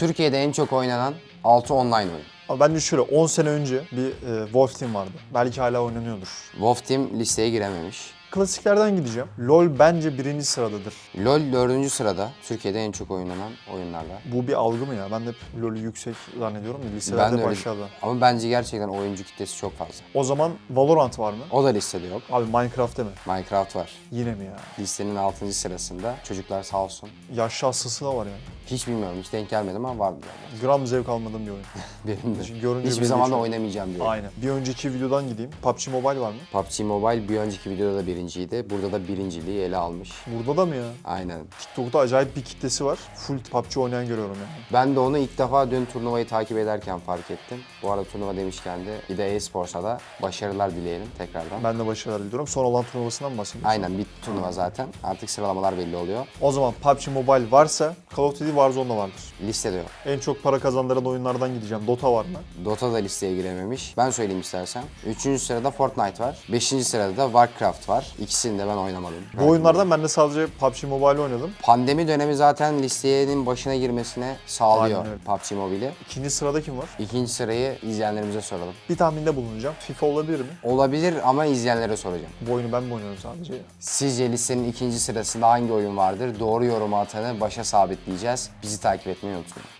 Türkiye'de en çok oynanan 6 online oyun. Ama bence şöyle 10 sene önce bir e, Wolf Team vardı. Belki hala oynanıyordur. Wolf Team listeye girememiş. Klasiklerden gideceğim. LoL bence birinci sıradadır. LoL 4. sırada Türkiye'de en çok oynanan oyunlarla. Bu bir algı mı ya? Ben de hep LoL'ü yüksek zannediyorum da Ben listelerde de hep öyle. aşağıda. Ama bence gerçekten oyuncu kitlesi çok fazla. O zaman Valorant var mı? O da listede yok. Abi Minecraft'te mi? Minecraft var. Yine mi ya? Listenin 6. sırasında. Çocuklar sağ olsun. Yaşlı hastası da var yani. Hiç bilmiyorum, hiç denk gelmedim ama var bir Gram zevk almadığım bir oyun. Benim de. Hiç görünce Hiçbir belli zaman da çok. oynamayacağım diyor. Aynen. Bir önceki videodan gideyim. PUBG Mobile var mı? PUBG Mobile bir önceki videoda da birinciydi. Burada da birinciliği ele almış. Burada da mı ya? Aynen. TikTok'ta acayip bir kitlesi var. Full PUBG oynayan görüyorum yani. Ben de onu ilk defa dün turnuvayı takip ederken fark ettim. Bu arada turnuva demişken de bir de e-sports'a da başarılar dileyelim tekrardan. Ben de başarılar diliyorum. Son olan turnuvasından mı bahsediyorsun? Aynen bir turnuva zaten. Artık sıralamalar belli oluyor. O zaman PUBG Mobile varsa Call of Duty Warzone'da vardır. Listede yok. En çok para kazandıran oyunlardan gideceğim. Dota var mı? Dota da listeye girememiş. Ben söyleyeyim istersen. Üçüncü sırada Fortnite var. Beşinci sırada da Warcraft var. İkisini de ben oynamadım. Bu oyunlardan ben de sadece PUBG Mobile oynadım. Pandemi dönemi zaten listenin başına girmesine sağlıyor Aynen öyle. PUBG Mobile'i. İkinci sırada kim var? İkinci sırayı izleyenlerimize soralım. Bir tahminde bulunacağım. FIFA olabilir mi? Olabilir ama izleyenlere soracağım. Bu oyunu ben mi oynuyorum sadece? Sizce listenin ikinci sırasında hangi oyun vardır? Doğru yorumu atanı başa sabitleyeceğiz. Bizi takip etmeyi unutmayın.